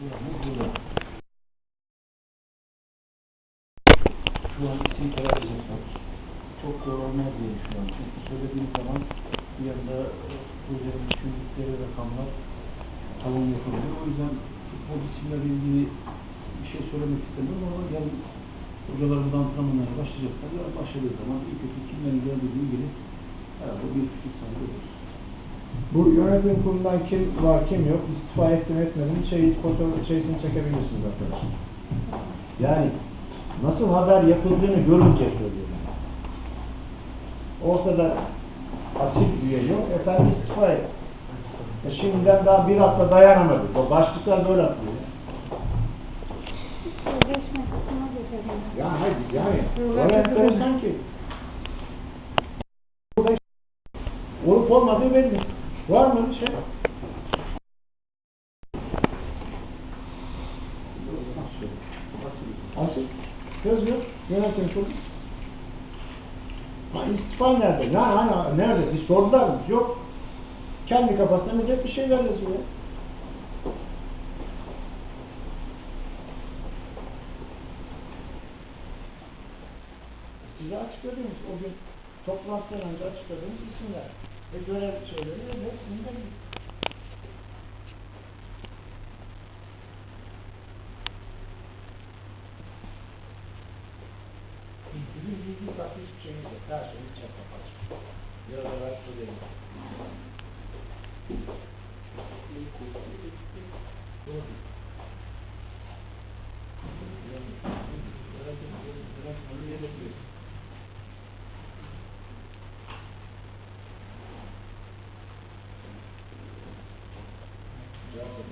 Şu an isim kararacak var. Çok doğru olmaz diye düşünüyorum. Çünkü söylediğim zaman bir yanda e, projenin düşündükleri rakamlar tamam yapılıyor. O yüzden futbol isimlerle ilgili bir şey söylemek istemiyorum ama yarın hocalarımız antrenmanlara başlayacaklar. Yarın başladığı zaman iyi kötü kimlerin geldiği ilgili herhalde bir sahibi oluruz. Bu yönetim kurulundan kim var kim yok istifa ettim etmedim şey fotoğraf şeysini çekebilirsiniz arkadaşlar. Yani nasıl haber yapıldığını görünce söylüyorum. Ortada asil üye yok, efendim istifa et. E şimdiden daha bir hafta dayanamadık. O başlıklar böyle geçelim. Ya hayır yani öyle enteresan ki. Olup olmadığı belli. Var mı bir şey? Asil. Yazıyor. Yönetim kurulu. Ha istifa nerede? Yani hani nerede? Bir sordular mı? Yok. Kendi kafasına millet bir şeyler yazıyor. ya. Size açıkladığımız o gün toplantıdan önce açıkladığımız isimler ve görev şeyleri hepsini de Bizim bilgi saklı hiçbir şeyimiz yok. Her şeyimiz çok kapalı. Biraz evvel söyledim. Doğru. Gracias.